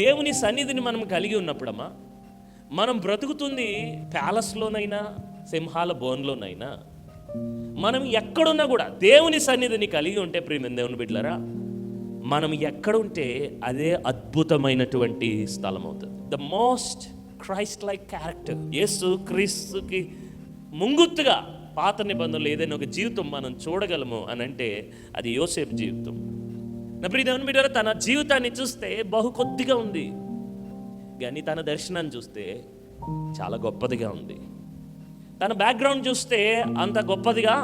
దేవుని సన్నిధిని మనం కలిగి ఉన్నప్పుడమ్మా మనం బ్రతుకుతుంది ప్యాలెస్లోనైనా సింహాల బోన్లోనైనా. మనం ఎక్కడున్నా కూడా దేవుని సన్నిధిని కలిగి ఉంటే ప్రేమ దేవుని బిడ్డలరా మనం ఎక్కడ ఉంటే అదే అద్భుతమైనటువంటి స్థలం అవుతుంది the most Christ like character Yesu క్రీస్తుకి ముంగుత్తుగా పాత నిబంధనలు ఏదైనా ఒక జీవితం మనం చూడగలము అని అంటే అది యోసేపు జీవితం. నా ప్రియదేవుని దేవుని తన జీవితాన్ని చూస్తే బహు కొద్దిగా ఉంది. కానీ తన దర్శనాన్ని చూస్తే చాలా గొప్పదిగా ఉంది. తన బ్యాక్గ్రౌండ్ చూస్తే అంత గొప్పదిగా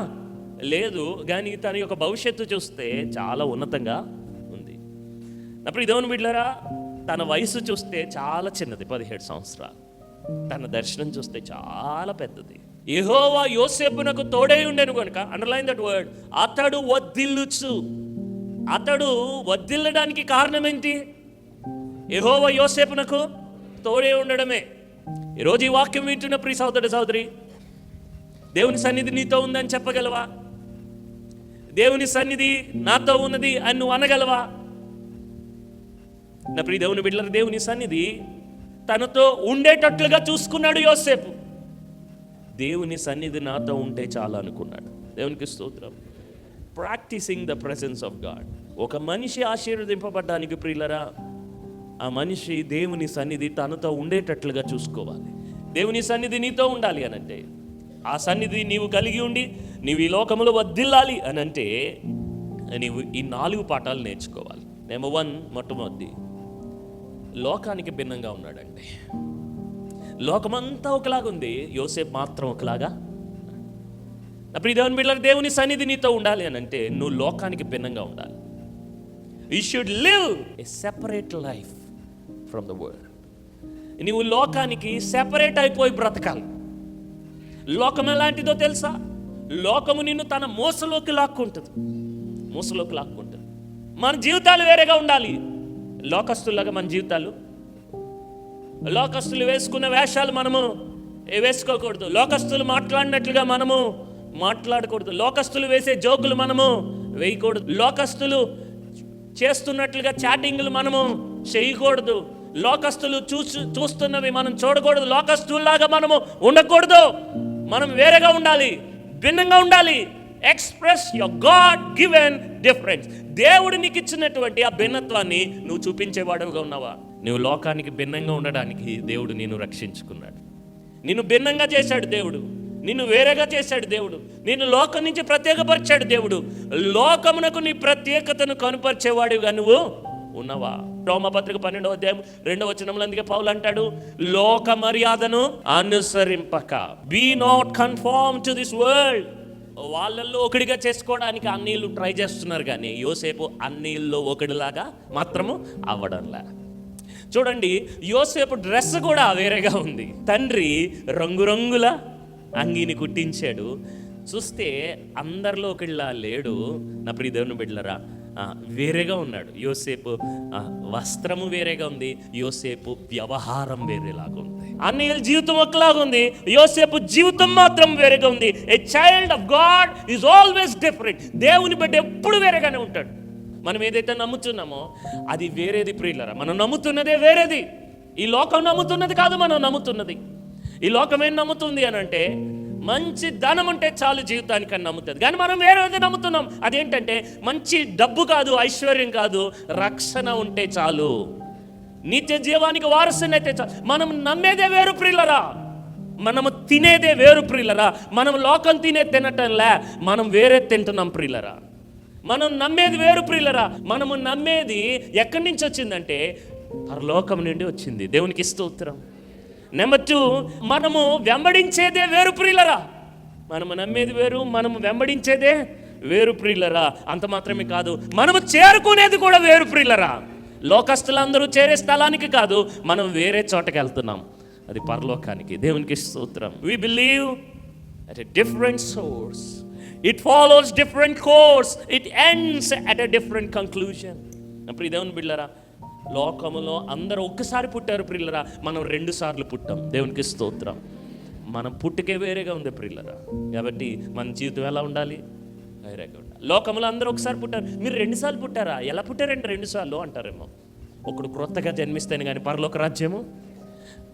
లేదు కానీ తన యొక్క భవిష్యత్తు చూస్తే చాలా ఉన్నతంగా ఉంది. నా ప్రియదేవుని బిడ్డలారా తన వయసు చూస్తే చాలా చిన్నది పదిహేడు సంవత్సరాలు. తన దర్శనం చూస్తే చాలా పెద్దది. ఏహోవా యోసేపునకు తోడై ఉండేను కనుక అండర్లైన్ దట్ వర్డ్ అతడు వద్దిల్లుచు అతడు వద్దిల్లడానికి కారణం ఏంటి యెహోవా యోసేపునకు తోడే ఉండడమే. ఈరోజు ఈ వాక్యం వింటున్న ప్రియ సహోదరి సహోదరి దేవుని సన్నిధి నీతో ఉందని చెప్పగలవా? దేవుని సన్నిధి నాతో ఉన్నది అని నువ్వు అనగలవా? నా ప్రియ దేవుని బిడ్డల దేవుని సన్నిధి తనతో ఉండేటట్లుగా చూసుకున్నాడు యోసేపు. దేవుని సన్నిధి నాతో ఉంటే చాలా అనుకున్నాడు. దేవునికి స్తోత్రం. Practising the presence of God ఒక మనిషి ఆశీర్వదింపబడ్డానికి ప్రియులరా ఆ మనిషి దేవుని సన్నిధి తనతో ఉండేటట్లుగా చూసుకోవాలి. దేవుని సన్నిధి నీతో ఉండాలి అనంటే ఆ సన్నిధి నీవు కలిగి ఉండి నీవు ఈ లోకంలో వద్దిల్లాలి అనంటే నీవు ఈ నాలుగు పాఠాలు నేర్చుకోవాలి. నెంబర్ వన్ మొట్టమొదటి లోకానికి భిన్నంగా ఉన్నాడండి లోకమంతా ఒకలాగా ఉంది యోసేపు మాత్రం ఒకలాగా అప్పుడు దేవుని బిడ్డలకు దేవుని సన్నిధి నీతో ఉండాలి అని అంటే నువ్వు లోకానికి భిన్నంగా ఉండాలి. You should live a separate life from the world నువ్వు లోకానికి సెపరేట్ అయిపోయి బ్రతకాలి. లోకం ఎలాంటిదో తెలుసా? లోకము నిన్ను తన మోసలోకి లాక్కుంటుంది. మోసలోకి లాక్కుంటుంది. మన జీవితాలు వేరేగా ఉండాలి. లోకస్తులాగా మన జీవితాలు. లోకస్తులు వేసుకున్న వేషాలు మనము వేసుకోకూడదు. లోకస్తులు మాట్లాడినట్లుగా మనము మాట్లాడకూడదు. లోకస్తులు వేసే జోకులు మనము వేయకూడదు. లోకస్తులు చేస్తున్నట్లుగా చాటింగ్లు మనము చేయకూడదు. లోకస్తులు చూసు చూస్తున్నవి మనం చూడకూడదు. లోకస్తుల్లాగా మనము ఉండకూడదు. మనం వేరేగా ఉండాలి. భిన్నంగా ఉండాలి. Express your God given difference దేవుడు నీకు ఇచ్చినటువంటి ఆ భిన్నత్వాన్ని నువ్వు చూపించేవాడుగా ఉన్నావా? నువ్వు లోకానికి భిన్నంగా ఉండడానికి దేవుడు నిన్ను రక్షించుకున్నాడు. నిన్ను భిన్నంగా చేశాడు దేవుడు. నిన్ను వేరేగా చేశాడు దేవుడు. నిన్ను లోకం నుంచి ప్రత్యేకపరిచాడు దేవుడు. లోకమునకు నీ ప్రత్యేకతను కనుపరిచేవాడిగా నువ్వు ఉన్నవా? రోమపత్రిక పన్నెండవ అధ్యాయం రెండవ వచనంలో అందుకే పౌలు అంటాడు లోక మర్యాదను అనుసరింపక. Be not conform to this world వాళ్ళల్లో ఒకడిగా చేసుకోవడానికి అన్నీళ్ళు ట్రై చేస్తున్నారు కానీ యోసేపు అన్నీళ్ళు ఒకడిలాగా మాత్రము అవ్వడంలా. చూడండి యోసేపు డ్రెస్ కూడా వేరేగా ఉంది. తండ్రి రంగురంగుల అంగీని కుట్టించాడు. చూస్తే అందరిలో ఒకళ్ళ లేడు. నా ప్రియ దేవుని బిడ్డలరా ఆ, వేరేగా ఉన్నాడు. యోసేపు ఆ, వస్త్రము వేరేగా ఉంది. యోసేపు వ్యవహారం వేరేలాగా ఉంది. అన్నయ్యల జీవితం ఒకలాగా ఉంది. యోసేపు జీవితం మాత్రం వేరేగా ఉంది. A child of God is always different దేవుని బట్టి ఎప్పుడు వేరేగానే ఉంటాడు. మనం ఏదైతే నమ్ముతున్నామో అది వేరేది ప్రియులరా. మనం నమ్ముతున్నదే వేరేది. ఈ లోకం నమ్ముతున్నది కాదు మనం నమ్ముతున్నది. ఈ లోకం ఏం నమ్ముతుంది అని అంటే మంచి ధనం ఉంటే చాలు జీవితానికి అని నమ్ముతుంది. కానీ మనం వేరేది నమ్ముతున్నాం. అదేంటంటే మంచి డబ్బు కాదు ఐశ్వర్యం కాదు రక్షణ ఉంటే చాలు. నిత్య జీవానికి వారసునైతే చాలు. మనం నమ్మేదే వేరు ప్రియులరా. మనము తినేదే వేరు ప్రియులరా. మనం లోకం తినే తినటంలే మనం వేరే తింటున్నాం ప్రియులరా. మనం నమ్మేది వేరు ప్రియులరా. మనము నమ్మేది ఎక్కడి నుంచి వచ్చిందంటే పరలోకం నుండి వచ్చింది. దేవునికి స్తోత్రం. నెంబర్ టూ మనము వెంబడించేదే వేరు ప్రియులరా. మనము నమ్మేది వేరు మనము వెంబడించేదే వేరు ప్రియులరా. అంత మాత్రమే కాదు మనము చేరుకునేది కూడా వేరు ప్రియులరా. లోకస్తులందరూ చేరే స్థలానికి కాదు మనం వేరే చోటకి వెళ్తున్నాం. అది పరలోకానికి. దేవునికి సూత్రం we believe at a different source it follows different course it ends at a different conclusion ప్రియ దేవుని బిళ్ళరా లోకములో అందరూ ఒక్కసారి పుట్టారు ప్రిల్లరా మనం రెండు సార్లు పుట్టాం. దేవునికి స్తోత్రం. మనం పుట్టుకే వేరేగా ఉంది ప్రిల్లరా కాబట్టి మన జీవితం ఎలా ఉండాలి? వేరేగా ఉండాలి. లోకములో అందరూ ఒకసారి పుట్టారు. మీరు రెండుసార్లు పుట్టారా? ఎలా పుట్టారంటే రెండు సార్లు అంటారేమో. ఒకడు క్రొత్తగా జన్మిస్తేనే కానీ పరలోక రాజ్యము?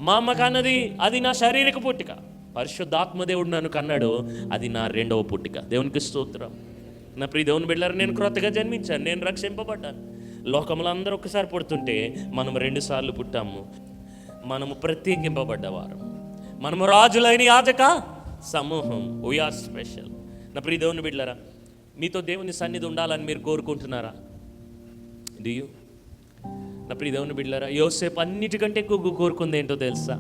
మా అమ్మ కన్నది అది నా శారీరక పుట్టిక. పరిశుద్ధాత్మదేవుడు నన్ను కన్నాడు అది నా రెండవ పుట్టిక. దేవునికి స్తోత్రం. నా ప్రియ దేవుని బిడ్డారు నేను క్రొత్తగా జన్మించాను నేను రక్షింపబడ్డాను. లోకంలో అందరూ ఒకసారి పుడుతుంటే మనం రెండు సార్లు పుట్టాము. మనము ప్రత్యేకింపబడ్డవారు. మనము రాజులైన యాజక సమూహం. వీఆర్ స్పెషల్ నా ప్రియ దేవుని బిడ్డలరా మీతో దేవుని సన్నిధి ఉండాలని మీరు కోరుకుంటున్నారా? డియూ నా ప్రియ దేవుని బిడ్డలారా యోసేపు అన్నిటికంటే ఎక్కువ కోరుకుంది ఏంటో తెలుసా?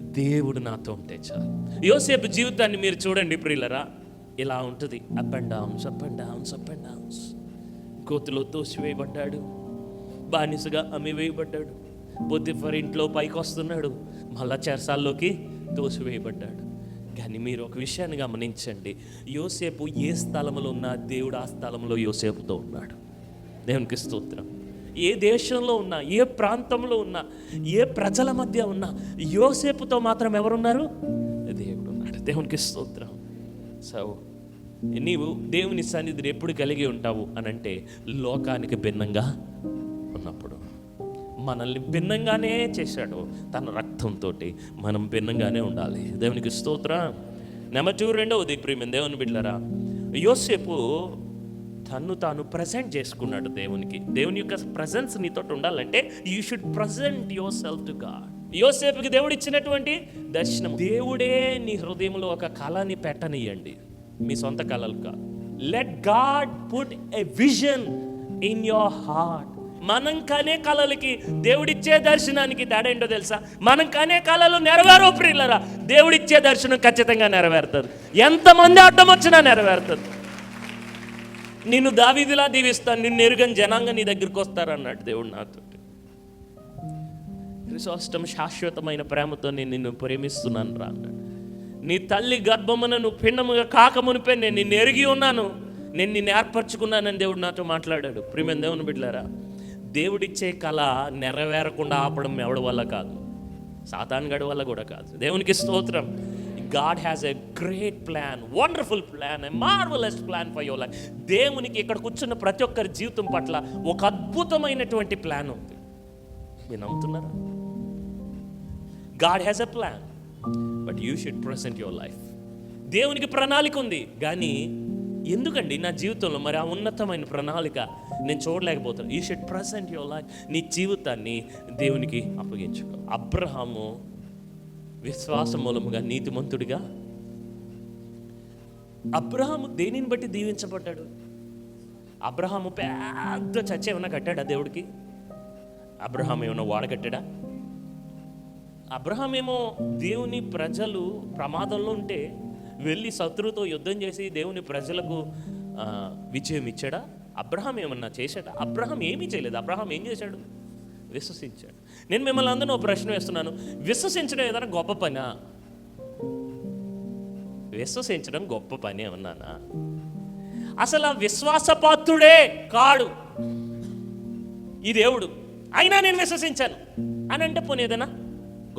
దేవుడు నాతో ఉంటే చాలు. యోసేపు జీవితాన్ని మీరు చూడండి ప్రియులరా. ఇలా ఉంటుంది. Up and downs up and downs up and downs కోతిలో తోసివేయబడ్డాడు. బానిసగా అమ్మివేయబడ్డాడు. పొద్దుఫర్ ఇంట్లో పైకి వస్తున్నాడు మళ్ళా చెరసాల్లోకి తోసివేయబడ్డాడు. కానీ మీరు ఒక విషయాన్ని గమనించండి. యోసేపు ఏ స్థలంలో ఉన్నా దేవుడు ఆ స్థలంలో యోసేపుతో ఉన్నాడు. దేవునికి స్తోత్రం. ఏ దేశంలో ఉన్నా ఏ ప్రాంతంలో ఉన్నా ఏ ప్రజల మధ్య ఉన్నా యోసేపుతో మాత్రం ఎవరున్నారు? దేవుడు ఉన్నాడు. దేవునికి స్తోత్రం. సో నీవు దేవుని సన్నిధిని ఎప్పుడు కలిగి ఉంటావు అని అంటే లోకానికి భిన్నంగా ఉన్నప్పుడు. మనల్ని భిన్నంగానే చేశాడు తన రక్తంతో మనం భిన్నంగానే ఉండాలి. దేవునికి స్తోత్ర. నెంబర్ టూ రెండవది ప్రియమైన దేవుని బిడ్డరా యోసేపు తన్ను తాను ప్రజెంట్ చేసుకున్నాడు దేవునికి. దేవుని యొక్క ప్రజెన్స్ నీతో ఉండాలంటే you should present your self to God యోసేపుకి దేవుడు ఇచ్చినటువంటి దర్శనం. దేవుడే నీ హృదయంలో ఒక కళని పెట్టనియండి మీ సొంత కళలు కాదు. Let God put a vision in your heart మనం కనే కళలకి దేవుడిచ్చే దర్శనానికి తేడా ఏంటో తెలుసా? మనం కనే కళలు నెరవేరు ప్రియులరా. దేవుడిచ్చే దర్శనం ఖచ్చితంగా నెరవేరుతుంది. ఎంతమంది అడ్డం వచ్చినా నెరవేరుతుంది. నిన్ను దావీదిలా దీవిస్తాను నిన్ను ఎరుగని జనాంగం నీ దగ్గరికి వస్తారన్నాడు దేవుడు నాతో. క్రిసోష్టం శాశ్వతమైన ప్రేమతో నేను నిన్ను ప్రేమిస్తున్నాను రా అన్నాడు. నీ తల్లి గర్భమున నువ్వు పిండముగా కాకమునిపై నేను నిన్ను ఎరిగి ఉన్నాను. నేను నిన్ను ఏర్పరచుకున్నానని దేవుడు నాతో మాట్లాడాడు. ప్రియమైన దేవుని బిడ్డలారా దేవుడిచ్చే కళ నెరవేరకుండా ఆపడం ఎవడి వల్ల కాదు? సాతాన్ గడి వల్ల కూడా కాదు. దేవునికి స్తోత్రం. God has a great plan wonderful plan marvellous plan for your life దేవునికి ఇక్కడ కూర్చున్న ప్రతి ఒక్కరి జీవితం పట్ల ఒక అద్భుతమైనటువంటి ప్లాన్ ఉంది. మీరు నమ్ముతున్నారా? God has a plan but you should present your life దేవునికి ప్రణాళిక ఉంది. కానీ ఎందుకండి నా జీవితంలో మరి ఆ ఉన్నతమైన ప్రణాళిక నేను చూడలేకపోతాను you should present your life నీ జీవితాన్ని దేవునికి అప్పగించుకో. అబ్రహాము విశ్వాస మూలముగా నీతిమంతుడిగా అబ్రహాము దేనిని బట్టి దీవించబడ్డాడు? అబ్రహాము పెద్ద చర్చ ఏమైనా కట్టాడా దేవుడికి? అబ్రహాం ఏమైనా వాడగట్టాడా అబ్రహాం ఏమో దేవుని ప్రజలు ప్రమాదంలో ఉంటే వెళ్ళి శత్రువుతో యుద్ధం చేసి దేవుని ప్రజలకు విజయం ఇచ్చాడా? అబ్రహాం ఏమన్నా చేశాడా? అబ్రహాం ఏమీ చేయలేదు. అబ్రహాం ఏం చేశాడు? విశ్వసించాడు. నేను మిమ్మల్ని అందరూ ఒక ప్రశ్న వేస్తున్నాను. విశ్వసించడం ఏదైనా గొప్ప పనా? విశ్వసించడం గొప్ప పని ఏమన్నానా? అసలు ఆ విశ్వాసపాత్రుడే కాడు. ఈ దేవుడు. అయినా నేను విశ్వసించాను. అని అంటే పోనీ ఏదైనా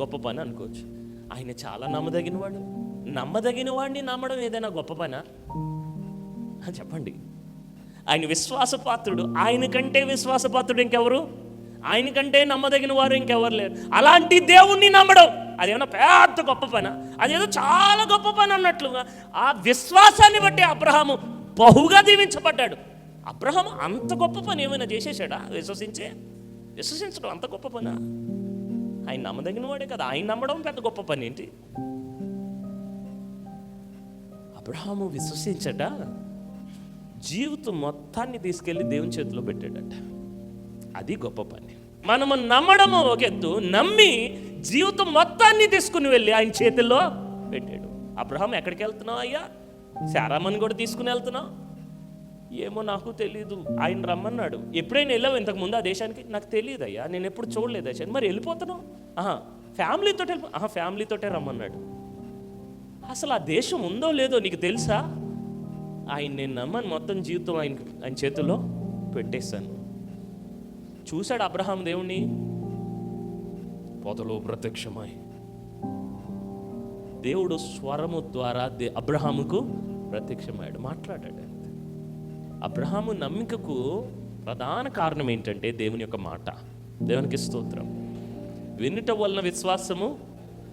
గొప్ప పని అనుకోవచ్చు. ఆయన చాలా నమ్మదగిన వాడు నమ్మదగిన వాడిని నమ్మడం ఏదైనా గొప్ప పనా? చెప్పండి. ఆయన విశ్వాసపాత్రుడు. ఆయన కంటే విశ్వాసపాత్రుడు ఇంకెవరు? ఆయన కంటే నమ్మదగిన వారు ఇంకెవరు లేరు. అలాంటి దేవుణ్ణి నమ్మడం అదేమన్నా పెద్ద గొప్ప పని? అదేదో చాలా గొప్ప పని అన్నట్లుగా ఆ విశ్వాసాన్ని బట్టి అబ్రహాము బహుగా దీవించబడ్డాడు. అబ్రహాము అంత గొప్ప పని ఏమైనా చేసేసాడా విశ్వసించే? విశ్వసించడం అంత గొప్ప పనా? ఆయన నమ్మదగిన వాడే కదా. ఆయన నమ్మడం పెద్ద గొప్ప పని ఏంటి? అబ్రహాము విశ్వసించట జీవితం మొత్తాన్ని తీసుకెళ్ళి దేవుని చేతిలో పెట్టాడట. అది గొప్ప పని. మనము నమ్మడము ఒక ఎత్తు. నమ్మి జీవితం మొత్తాన్ని తీసుకుని వెళ్ళి ఆయన చేతిలో పెట్టాడు. అబ్రహాం ఎక్కడికి వెళ్తున్నావు అయ్యా? శారామని కూడా తీసుకుని వెళ్తున్నావు? ఏమో నాకు తెలియదు ఆయన రమ్మన్నాడు. ఎప్పుడైనా వెళ్ళావు ఇంతకు ముందు ఆ దేశానికి? నాకు తెలియదు అయ్యా నేను ఎప్పుడు చూడలేదు దేశాన్ని మరి వెళ్ళిపోతున్నావు? ఆహా ఫ్యామిలీతో వెళ్ళిపో ఆహా ఫ్యామిలీతోటే రమ్మన్నాడు. అసలు ఆ దేశం ఉందో లేదో నీకు తెలుసా? ఆయన నేను నమ్మని మొత్తం జీవితం ఆయన ఆయన చేతుల్లో పెట్టేశాను. చూశాడు అబ్రహాం దేవుణ్ణి? పొదలో ప్రత్యక్షమై. దేవుడు స్వరము ద్వారా దే అబ్రహాముకు ప్రత్యక్షమయ్యాడు. మాట్లాడాడు. అబ్రహాము నమ్మికకు ప్రధాన కారణం ఏంటంటే దేవుని యొక్క మాట. దేవునికి స్తోత్రం. వినుట వలన విశ్వాసము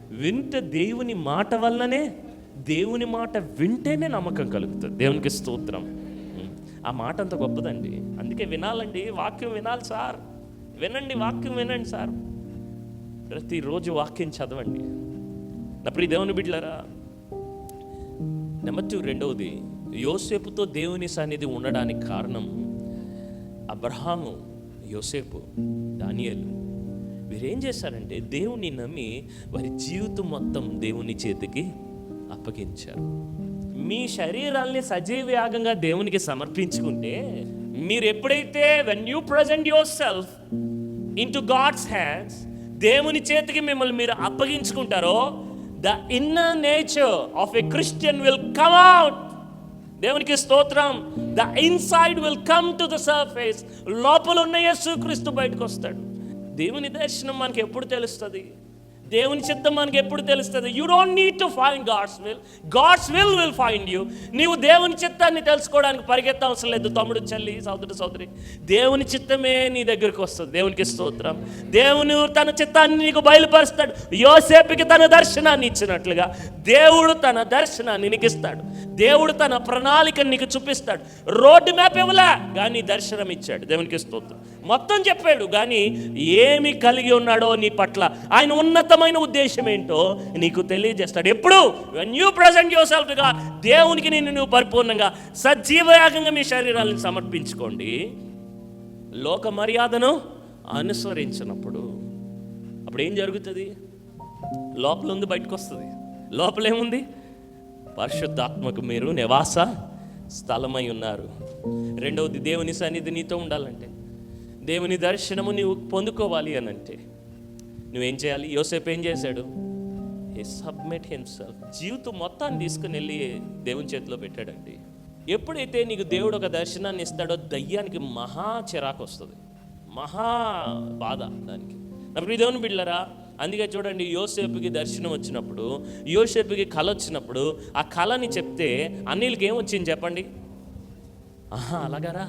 వింట దేవుని మాట వల్లనే దేవుని మాట వింటేనే నమ్మకం కలుగుతుంది. దేవునికి స్తోత్రం. ఆ మాట అంత గొప్పదండి. అందుకే వినాలండి వాక్యం వినాలి సార్. వినండి వాక్యం వినండి సార్. ప్రతిరోజు వాక్యం చదవండి. నా ప్రియ దేవుని బిడ్డలారా నెంబర్ టూ రెండవది యోసేపుతో దేవుని సన్నిధి ఉండడానికి కారణం అబ్రహాము యోసేపు దానియలు. వీరేం చేశారంటే దేవుని నమ్మి వారి జీవితం మొత్తం దేవుని చేతికి అప్పగించారు. మీ శరీరాల్ని సజీవయాగంగా దేవునికి సమర్పించుకుంటే మీరు ఎప్పుడైతే when you present your self in to God's hands దేవుని చేతికి మిమ్మల్ని మీరు అప్పగించుకుంటారో the inner nature of a Christian will come out దేవునికి స్తోత్రం. The inside will come to the surface లోపల ఉన్న యేసుక్రీస్తు బయటకు వస్తాడు దేవుని దర్శనం మనకి ఎప్పుడు తెలుస్తుంది? దేవుని చిత్తం మనకి ఎప్పుడు తెలుస్తుంది? You don't need to find God's will God's will will find you నీవు దేవుని చిత్తాన్ని తెలుసుకోవడానికి పరిగెత్త అవసరం లేదు. తమ్ముడు చెల్లి సోదరు సోదరి దేవుని చిత్తమే నీ దగ్గరికి వస్తుంది. దేవునికి స్తోత్రం. దేవుని తన చిత్తాన్ని నీకు బయలుపరుస్తాడు. యోసేపుకి తన దర్శనాన్ని ఇచ్చినట్లుగా దేవుడు తన దర్శనాన్ని నీకు ఇస్తాడు. దేవుడు తన ప్రణాళికను నీకు చూపిస్తాడు. రోడ్డు మ్యాప్ ఇవ్వలే కానీ దర్శనం ఇచ్చాడు. దేవునికి స్తోత్రం. మొత్తం చెప్పాడు కానీ ఏమి కలిగి ఉన్నాడో నీ పట్ల. ఆయన నిజమైన ఉద్దేశం ఏంటో నీకు తెలియజేస్తాడు. ఎప్పుడు? వెన్ యూ ప్రజెంట్ యువర్ సెల్ఫ్గా దేవునికి నిన్ను నువ్వు పరిపూర్ణంగా సజీవయాగంగా మీ శరీరాలను సమర్పించుకోండి. లోక మర్యాదను అనుసరించినప్పుడు. అప్పుడు ఏం జరుగుతుంది? లోపల ఉంది బయటకు వస్తుంది లోపలేముంది? పరిశుద్ధాత్మకు మీరు నివాస స్థలమై ఉన్నారు. రెండవది దేవుని సన్నిధి నీతో ఉండాలంటే. దేవుని దర్శనము నీవు పొందుకోవాలి అని అంటే నువ్వేం చేయాలి? యోసేపు ఏం చేశాడు? ఏ సబ్మిట్ హిమ్సెల్ఫ్ జీవితం మొత్తాన్ని తీసుకుని వెళ్ళి దేవుని చేతిలో పెట్టాడండి. ఎప్పుడైతే నీకు దేవుడు ఒక దర్శనాన్ని ఇస్తాడో దయ్యానికి మహా చిరాకు వస్తుంది. మహా బాధ దానికి. అప్పుడు దేవుని బిడ్డలరా అందుకే చూడండి యోసేపుకి దర్శనం వచ్చినప్పుడు యోసేపుకి కళ వచ్చినప్పుడు ఆ కళని చెప్తే అన్నిలకి ఏమొచ్చింది చెప్పండి? ఆహా అలాగారా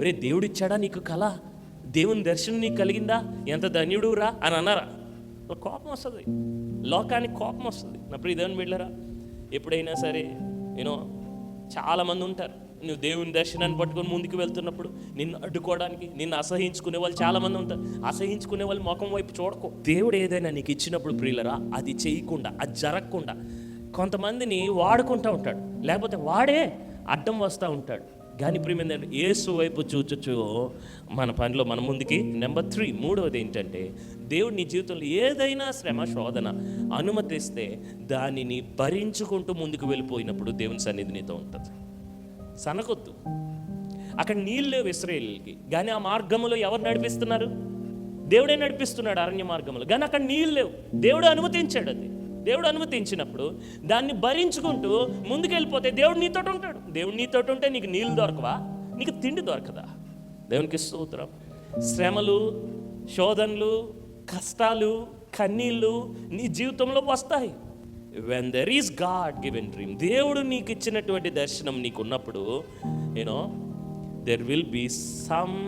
రే దేవుడు ఇచ్చాడా నీకు కళ దేవుని దర్శనం నీకు కలిగిందా? ఎంత ధన్యుడు రా అని అన్నారా? కోపం వస్తుంది. లోకానికి కోపం వస్తుంది. నా ప్రియ దేవుని ఎప్పుడైనా సరే యూనో చాలామంది ఉంటారు. నువ్వు దేవుని దర్శనాన్ని పట్టుకొని ముందుకు వెళ్తున్నప్పుడు నిన్ను అడ్డుకోవడానికి నిన్ను అసహించుకునే వాళ్ళు చాలామంది ఉంటారు. అసహించుకునే వాళ్ళు ముఖం వైపు చూడకో. దేవుడు ఏదైనా నీకు ఇచ్చినప్పుడు ప్రియులరా అది చేయకుండా అది జరగకుండా కొంతమందిని వాడుకుంటూ ఉంటాడు. లేకపోతే వాడే అడ్డం వస్తూ ఉంటాడు. కానీ ప్రియమైన ఏసు వైపు చూచుచు మన పనిలో మన ముందుకి నెంబర్ త్రీ మూడవది ఏంటంటే దేవుడు నీ జీవితంలో ఏదైనా శ్రమ శోధన అనుమతిస్తే దానిని భరించుకుంటూ ముందుకు వెళ్ళిపోయినప్పుడు దేవుని సన్నిధి నీతో ఉంటుంది. సనకొద్దు. అక్కడ నీళ్ళు లేవు ఇస్రాయేల్కి కానీ ఆ మార్గంలో ఎవరు నడిపిస్తున్నారు? దేవుడే నడిపిస్తున్నాడు అరణ్య మార్గంలో. కానీ అక్కడ నీళ్ళు లేవు. దేవుడు అనుమతించాడు అది. దేవుడు అనుమతించినప్పుడు దాన్ని భరించుకుంటూ ముందుకెళ్ళిపోతే దేవుడు నీతో ఉంటాడు. దేవుడు నీతో ఉంటే నీకు నీళ్ళు దొరకవా? నీకు తిండి దొరకదా? దేవునికి స్తోత్రం. శ్రమలు శోధనలు కష్టాలు కన్నీళ్ళు నీ జీవితంలో వస్తాయి. When there is God given dream దేవుడు నీకు ఇచ్చినటువంటి దర్శనం నీకు ఉన్నప్పుడు you know there will be some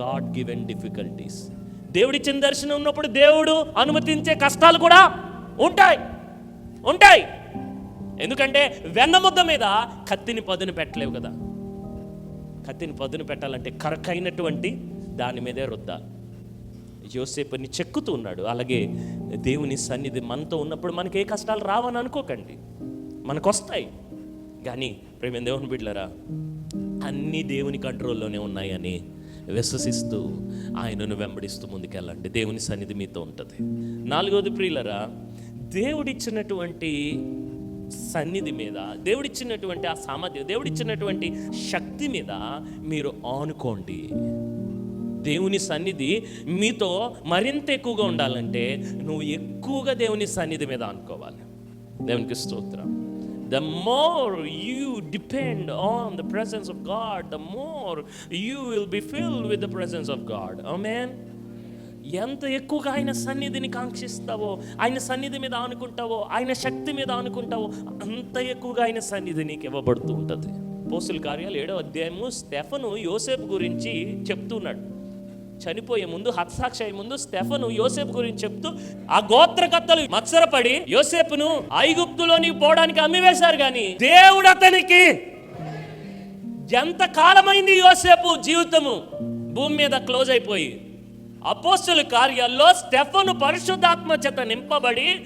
God given difficulties దేవుడిచ్చిన దర్శనం ఉన్నప్పుడు దేవుడు అనుమతించే కష్టాలు కూడా ఉంటాయి. ఉంటాయి. ఎందుకంటే వెన్నముద్ద మీద కత్తిని పదును పెట్టలేవు కదా. కత్తిని పదును పెట్టాలంటే కరకైనటువంటి దాని మీదే రుద్దాలి. యోసేపుని చెక్కుతూ ఉన్నాడు. అలాగే దేవుని సన్నిధి మనతో ఉన్నప్పుడు మనకి ఏ కష్టాలు రావని అనుకోకండి. మనకు వస్తాయి కానీ ప్రేమ దేవుని బిడ్డలరా అన్నీ దేవుని కంట్రోల్లోనే ఉన్నాయని విశ్వసిస్తూ ఆయనను వెంబడిస్తూ ముందుకెళ్ళండి. దేవుని సన్నిధి మీతో ఉంటుంది. నాలుగవది ప్రియులరా దేవుడిచ్చినటువంటి సన్నిధి మీద దేవుడిచ్చినటువంటి ఆ సామర్థ్యం దేవుడిచ్చినటువంటి శక్తి మీద మీరు ఆనుకోండి. దేవుని సన్నిధి మీతో మరింత ఎక్కువగా ఉండాలంటే నువ్వు ఎక్కువగా దేవుని సన్నిధి మీద అనుకోవాలి దేవునికి స్తోత్రం. The more you depend on the presence of God the more you will be filled with the presence of God amen ఎంత ఎక్కువగా ఆయన సన్నిధిని కాంక్షిస్తావో ఆయన సన్నిధి మీద ఆనుకుంటావో ఆయన శక్తి మీద ఆనుకుంటావో అంత ఎక్కువగా ఆయన సన్నిధి నీకు ఇవ్వబడుతూ ఉంటుంది. అపోస్తుల కార్యాలు ఏడో అధ్యాయము స్టెఫను యోసేపు గురించి చెప్తున్నాడు. చనిపోయే ముందు హత్సాక్షి అయ్యే ముందు స్టెఫను యోసేపు గురించి చెప్తూ ఆ గోత్రకర్తలు మత్సరపడి యోసేపును ఐగుప్తులోని పోవడానికి అమ్మివేశారు కానీ దేవుడు అతనికి ఎంత కాలమైంది యోసేపు జీవితము? భూమి మీద క్లోజ్ అయిపోయి. అపోస్తుల కార్యాల్లో స్టెఫను పరిశుద్ధాత్మ చేత నింపబడి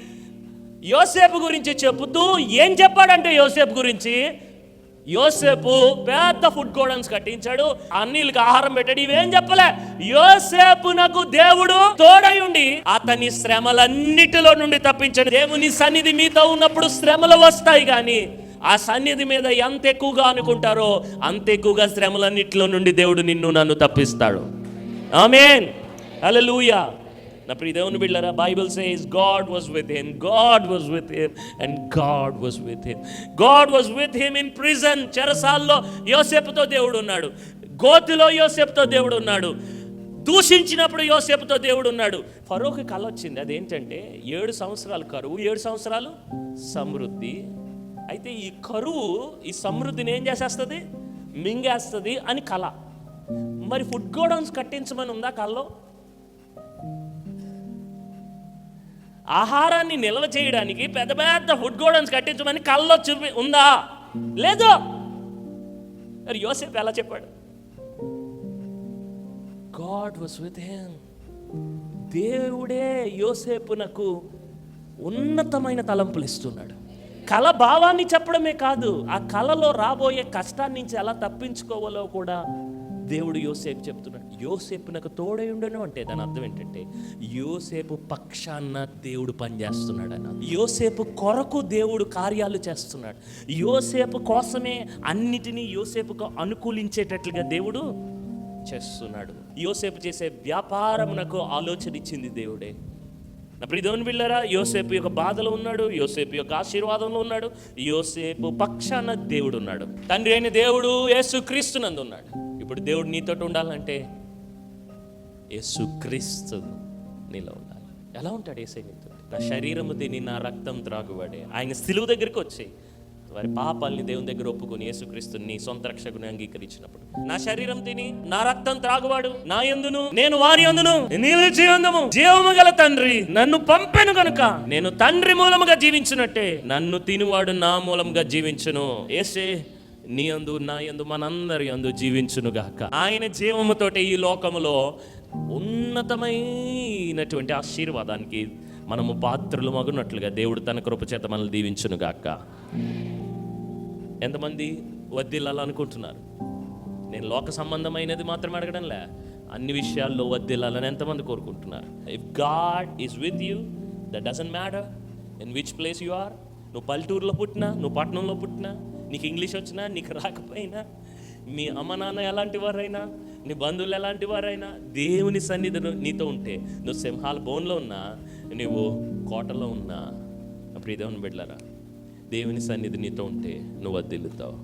యోసేపు గురించి చెబుతూ ఏం చెప్పాడంటే యోసేపు గురించి? యోసేపు పెద్ద ఫుడ్ గోడన్స్ కట్టించాడు అన్నిలకు ఆహారం పెట్టాడు ఇవేం చెప్పలే? యోసేపు నాకు దేవుడు తోడై ఉండి అతని శ్రమలన్నిటిలో నుండి తప్పించాడు. దేవుని సన్నిధి మీతో ఉన్నప్పుడు శ్రమలు వస్తాయి కానీ ఆ సన్నిధి మీద ఎంత ఎక్కువగా అనుకుంటారో అంత ఎక్కువగా శ్రమలన్నిటిలో నుండి దేవుడు నిన్ను నన్ను తప్పిస్తాడు. ఆమెన్. హలలుయా నా ప్రియ దేవుని బిళ్ళరా Bible says God was with him God was with him and God was with him God was with him in prison చెరసాల్లో యోసేపుతో దేవుడు ఉన్నాడు గోతిలో యోసేపుతో దేవుడు ఉన్నాడు దూషించినప్పుడు యోసేపుతో దేవుడు ఉన్నాడు ఫరోకి కళ వచ్చింది అదేంటంటే ఏడు సంవత్సరాలు కరువు ఏడు సంవత్సరాలు సమృద్ధి. అయితే ఈ కరువు ఈ సమృద్ధిని ఏం చేసేస్తుంది? మింగేస్తుంది అని కళ మరి ఫుడ్ గోడౌన్స్ కట్టించమని ఉందా కళ్ళలో ఆహారాన్ని నిల్వ చేయడానికి పెద్ద పెద్ద ఫుడ్ గోడౌన్స్ కట్టించమని కళ్ళలో చూపి ఉందా? లేదు. మరి యోసేపు ఎలా చెప్పాడు? గాడ్ వాస్ విత్ హిమ్ దేవుడే యోసేపునకు ఉన్నతమైన తలంపులు ఇస్తున్నాడు. కళ భావాన్ని చెప్పడమే కాదు ఆ కళలో రాబోయే కష్టాన్ని నుంచి ఎలా తప్పించుకోవాలో కూడా దేవుడు యోసేపు చెప్తున్నాడు. యోసేపు నాకు తోడై ఉండను అంటే దాని అర్థం ఏంటంటే యోసేపు పక్షాన దేవుడు పనిచేస్తున్నాడు అన్న యోసేపు కొరకు దేవుడు కార్యాలు చేస్తున్నాడు. యోసేపు కోసమే అన్నిటినీ యోసేపుకు అనుకూలించేటట్లుగా దేవుడు చేస్తున్నాడు. యోసేపు చేసే వ్యాపారమునకు ఆలోచన ఇచ్చింది దేవుడే. నా ప్రియదేవుని బిళ్ళరా యోసేపు యొక్క బాధలో ఉన్నాడు యోసేపు యొక్క ఆశీర్వాదంలో ఉన్నాడు యోసేపు పక్షాన దేవుడు ఉన్నాడు. తండ్రి అయిన దేవుడు యేసు క్రీస్తునందు ఉన్నాడు. ఇప్పుడు దేవుడు నీతో ఉండాలంటే యేసు క్రీస్తు నీలో ఉండాలి. ఎలా ఉంటాడు ఏసై నీతో? నా శరీరము తిని నా రక్తం త్రాగువాడే ఆయన సిలువు దగ్గరికి వచ్చి వారి పాపాల్ని దేవుని దగ్గర ఒప్పుకొని యేసుక్రీస్తుని సొంత రక్షకుని అంగీకరించినప్పుడు నా శరీరం తిని నా రక్తం త్రాగువాడు నా ఎందును నేను వారి ఎందును నిలిచి ఉందము. జీవము గల తండ్రి నన్ను పంపెను గనుక నేను తండ్రి మూలముగా జీవించినట్టే నన్ను తినువాడు నా మూలముగా జీవించును. ఏసే నీ అందు నా యందు మనందరి అందు జీవించును గాక ఆయన జీవముతోటి ఈ లోకములో ఉన్నతమైనటువంటి ఆశీర్వాదానికి మనము పాత్రలు మగునట్లుగా దేవుడు తన కృపచేత మనల్ని దీవించును గాక. ఎంతమంది వద్దిల్లాలనుకుంటున్నారు నేను లోక సంబంధమైనది మాత్రం అడగడంలే. అన్ని విషయాల్లో వద్దిల్లాలని ఎంతమంది కోరుకుంటున్నారు? If God is with you that doesn't matter in which place you are నువ్వు పల్లెటూరులో పుట్టినా నువ్వు పట్టణంలో పుట్టినా నీకు ఇంగ్లీష్ వచ్చినా నీకు రాకపోయినా మీ అమ్మ నాన్న ఎలాంటి వారైనా నీ బంధువులు ఎలాంటి వారైనా దేవుని సన్నిధి నీతో ఉంటే నువ్వు సింహాల బోన్లో ఉన్నా నువ్వు కోటలో ఉన్నా ప్రియదేవుని బిడ్డలరా దేవుని సన్నిధి నీతో ఉంటే నువ్వు వద్దిల్లుతావు